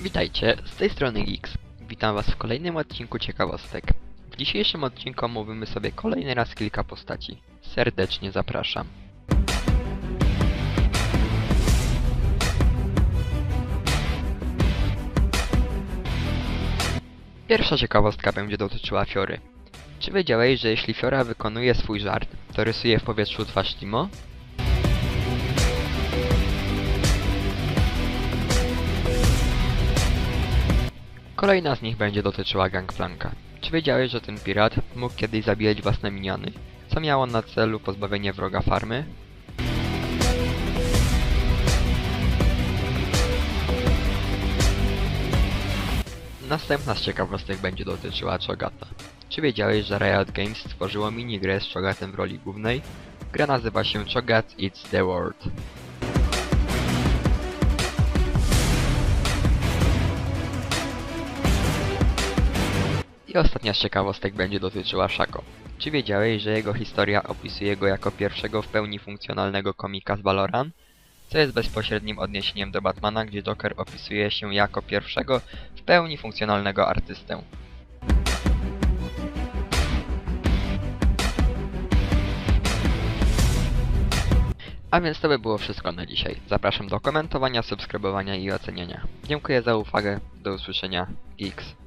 Witajcie, z tej strony Geeks. Witam was w kolejnym odcinku ciekawostek. W dzisiejszym odcinku omówimy sobie kolejny raz kilka postaci. Serdecznie zapraszam. Pierwsza ciekawostka będzie dotyczyła Fiory. Czy wiedziałeś, że jeśli Fiora wykonuje swój żart, to rysuje w powietrzu twarz Timo? Kolejna z nich będzie dotyczyła Gangplanka. Czy wiedziałeś, że ten pirat mógł kiedyś zabijać własne miniony, co miało na celu pozbawienie wroga farmy? Następna z ciekawostek będzie dotyczyła Chogata. Czy wiedziałeś, że Riot Games stworzyło minigrę z Chogatem w roli głównej? Gra nazywa się Chogat It's the World. I ostatnia z ciekawostek będzie dotyczyła Shako. Czy wiedziałeś, że jego historia opisuje go jako pierwszego w pełni funkcjonalnego komika z Valorant? Co jest bezpośrednim odniesieniem do Batmana, gdzie Joker opisuje się jako pierwszego w pełni funkcjonalnego artystę. A więc to by było wszystko na dzisiaj. Zapraszam do komentowania, subskrybowania i oceniania. Dziękuję za uwagę. Do usłyszenia. Geeks.